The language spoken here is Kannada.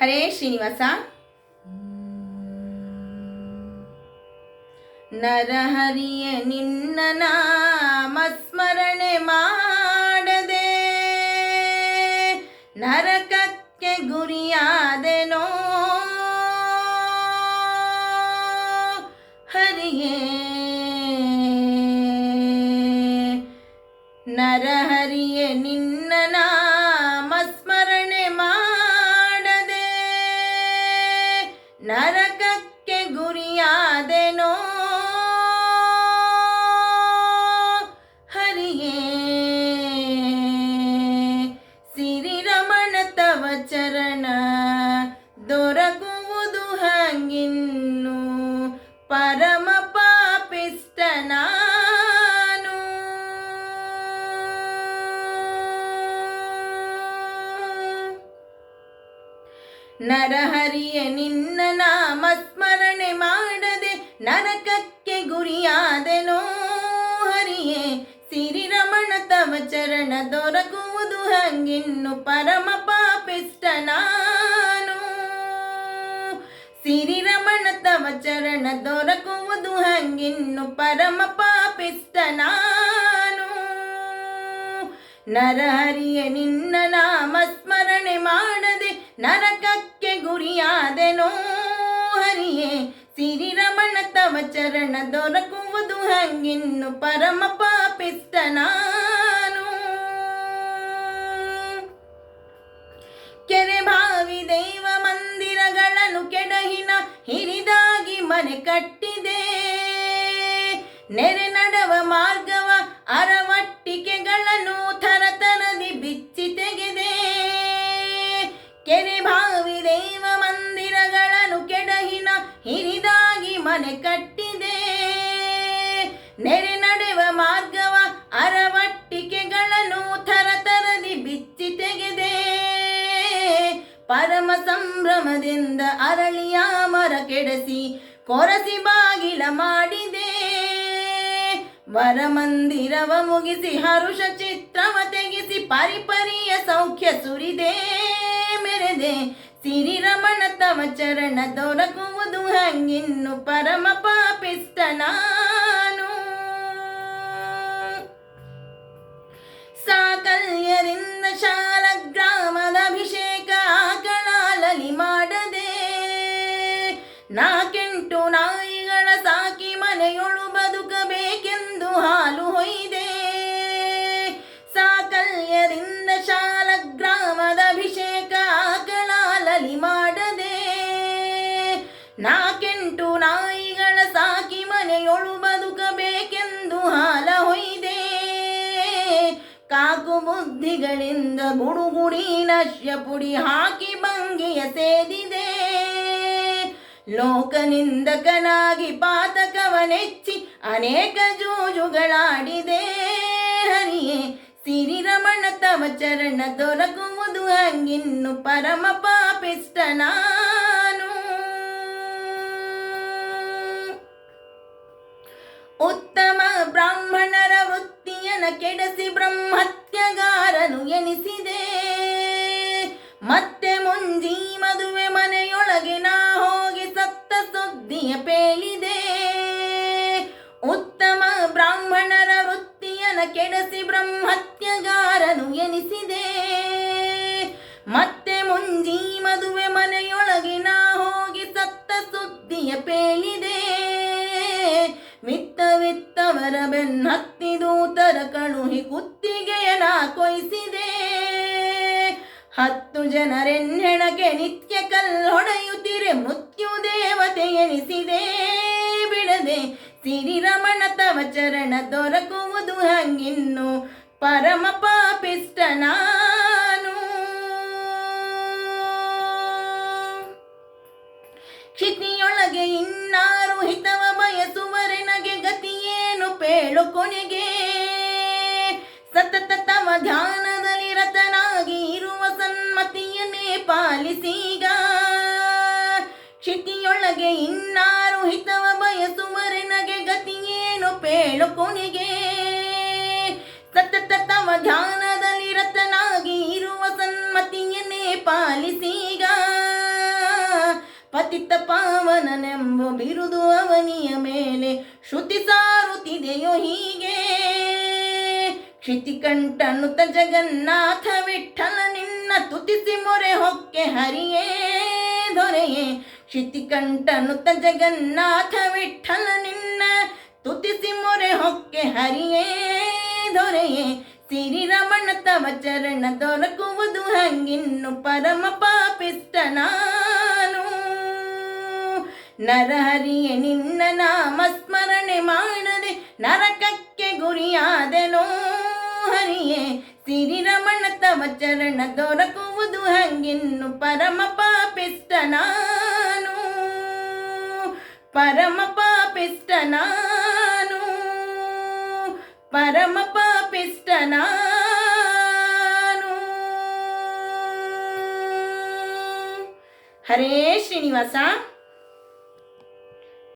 ಹರೇ ಶ್ರೀನಿವಾಸ. ನರಹರಿಯ ನಿನ್ನ ನಾಮ ಸ್ಮರಣೆ ಮಾಡದೆ ನರಕಕ್ಕೆ ಗುರಿಯಾದೆನೋ? ಹರಿಯೇ ನರಹರಿಯ ನಿನ್ನ ನಾಮ ದೊರಕುವುದು ಹಂಗಿನ್ನು ಪರಮ ಪಾಪಿಷ್ಟನಾನು ನರಹರಿಯ, ನಿನ್ನ ನಾಮ ಸ್ಮರಣೆ ಮಾಡದೆ ನರಕಕ್ಕೆ ಗುರಿಯಾದೆನೋ ಹರಿಯೇ, ಸಿರಿರಮಣ ತವ ಚರಣ ದೊರಕುವುದು ಹಂಗಿನ್ನು ಪರಮ ಪಾಪಿಷ್ಟ ತವ ಚರಣ ದೊರಕುವುದು ಹಂಗಿನ್ನು ಪರಮ ಪಾಪಿಸ್ತನಾನು ನರಹರಿಯ, ನಿನ್ನ ನಾಮ ಸ್ಮರಣೆ ಮಾಡದೆ ನರಕಕ್ಕೆ ಗುರಿಯಾದೆನೋ ಹರಿಯೇ, ಸಿರಿರಮಣ ತವ ಚರಣ ದೊರಕುವುದು ಹಂಗಿನ್ನು ಪರಮ ಪಾಪಿಸ್ತನಾನು ಕೆರೆ ಬಾವಿ ದೈವ ಮಂದಿರಗಳನ್ನು ಕೆಡಹಿನ ಹಿರಿದಾಗಿ ಮನೆ ಕಟ್ಟಿದೆ. ನೆರೆ ನಡವ ಮಾರ್ಗವ ಅರವಟ್ಟಿಕೆಗಳನ್ನು ಥರಥರದಿ ಬಿಚ್ಚಿ ತೆಗೆದೆ. ಕೆರೆ ಬಾವಿ ದೈವ ಮಂದಿರಗಳನ್ನು ಕೆಡಹಿನ ಹಿರಿದಾಗಿ ಮನೆ ಕಟ್ಟಿದೆ. ನೆರೆ ನಡೆವ ಮಾರ್ಗವ ಅರವಟ್ಟಿಕೆಗಳನ್ನು ಥರಥರದಿ ಬಿಚ್ಚಿ ತೆಗೆದೆ. ಪರಮ ಸಂಭ್ರಮದಿಂದ ಅರಳಿಯ ಮರ ಕೆಡಸಿ ಕೊರಸಿ ಬಾಗಿಲ ಮಾಡಿದೆ. ವರಮಂದಿರವ ಮುಗಿಸಿ ಹರುಷ ಚಿತ್ರವ ತೆಗಿಸಿ ಪರಿಪರಿಯ ಸೌಖ್ಯ ಸುರಿದೆ. ಮೆರೆದೆ ಸಿರಿರಮಣ ತವ ಚರಣ ದೊರಕುವುದು ಹಂಗಿನ್ನು ಪರಮ ಪಾಪಿಷ್ಟ ಬುದ್ಧಿಗಳಿಂದ ಬುಡುಗುಡಿ ನಶ್ಯ ಪುಡಿ ಹಾಕಿ ಭಂಗಿಯ ಸೇದಿದೆ. ಲೋಕನಿಂದಕನಾಗಿ ಪಾತಕವನೆಚ್ಚಿ ಅನೇಕ ಜೂಜುಗಳಾಡಿದೆ. ಹರಿಯೇ ಸಿರಿರಮಣ ತವ ಚರಣ ದೊರಕುವುದು ಹಂಗಿನ್ನು ಪರಮ ಪಾಪಿಷ್ಟ ನಾನು. ಉತ್ತಮ ಬ್ರಾಹ್ಮಣರ ವೃತ್ತಿಯನ ಕೆಡಸಿ ಬ್ರಹ್ಮತ್ಯಗಾರನು ಎನಿಸಿದೆ. ಮತ್ತೆ ಮುಂಜಿ ಮದುವೆ ಮನೆಯೊಳಗೆ ನಾ ಹೋಗಿ ಸತ್ತ ಸುದ್ದಿಯ ಪೇಳಿದೆ. ಉತ್ತಮ ಬ್ರಾಹ್ಮಣರ ವೃತ್ತಿಯನ ಕೆಡಸಿ ಬ್ರಹ್ಮತ್ಯಗಾರನು ಎನಿಸಿದೆ. ಮತ್ತೆ ಮುಂಜಿ ಮದುವೆ ಮನೆಯೊಳಗೆ ನಾ ಹೋಗಿ ಸತ್ತ ಸುದ್ದಿಯ ಪೇಳಿದೆ. ವಿತ್ತ ವಿತ್ತವರ ಬೆನ್ನತ್ತಿ ದೂತರ ಕಳುಹಿ ಕುತ್ತಿಗೆಯನ ಕೊಯ್ಸಿದೆ. ಹತ್ತು ಜನರೆನ್ನೆಣಕೆ ನಿತ್ಯ ಕಲ್ಲೊಡೆಯುತ್ತಿರೆ, ಮೃತ್ಯು ದೇವತೆ ಎನಿಸಿದೆ. ಬಿಡದೆ ಸಿರಿರಮಣ ತವ ಚರಣ ದೊರಕುವುದು ಹಂಗಿನ್ನು ಪರಮ ಪಾಪಿಷ್ಟ ನಾನು. ಕ್ಷಿತಿಯೊಳಗೆ ಇನ್ನಾರು ಹಿತವ ಬಯಸುವರೆನಗೆ ಗತಿಯೇನು ಪೇಳು ಕೊನೆಗೆ ತವ ಧ್ಯಾನದಲ್ಲಿ ರತನಾಗಿ ಇರುವ ಸನ್ಮತಿಯನ್ನೇ ಪಾಲಿಸೀಗ ಕ್ಷಿತಿಯೊಳಗೆ ಇನ್ನಾರು ಹಿತವ ಬಯಸುವರೆನಗೆ ಗತಿಯೇನು ಪೇಳು ಕೊನೆಗೆ. ಸತತ ತವ ಧ್ಯಾನದಲ್ಲಿ ರತನಾಗಿ ಇರುವ ಸನ್ಮತಿಯನ್ನೇ ಪಾಲಿಸೀಗ ಪತಿತ ಪಾವನನೆಂಬ ಬಿರುದು ಅವನಿಯ ಮೇಲೆ ಶ್ರುತಿ ಸಾರುತ್ತಿದೆಯೋ ಕ್ಷಿತಿಕಂಠನುತ ಜಗನ್ನಾಥ ವಿಠಲ ನಿನ್ನ ತುತಿಸಿ ಮೊರೆ ಹೊಕ್ಕೆ ಹರಿಯೇ ದೊರೆಯೇ. ಕ್ಷಿತಿಕಂಠನುತ ಜಗನ್ನಾಥ ವಿಠಲ ನಿನ್ನ ತುತಿಸಿ ಮೊರೆ ಹೊಕ್ಕೆ ಹರಿಯೇ ದೊರೆಯೇ. ಸಿರಿರಮಣ ತವ ಚರಣ ದೊರಕುವುದು ಹಂಗಿನ್ನು ಪರಮ ಪಾಪಿಷ್ಟ ನಾನು. ನರಹರಿಯೇ, ನಿನ್ನ ನಾಮ ಸ್ಮರಣೆ ಮಾಡದೆ ನರಕಕ್ಕೆ ಗುರಿಯಾದೆನೋ. ಹರಿಯೇ. ಸಿರಿರಮಣ ತವ ಚರಣ ದೊರಕುವುದು ಹಂಗಿನ್ನು ಪರಮ ಪಾಪಿಷ್ಟ ನಾನು ಪರಮ ಪಾಪಿಷ್ಟ ನಾನು ಪರಮ ಪಾಪಿಷ್ಟ ನಾನು ಹರೇ ಶ್ರೀನಿವಾಸ.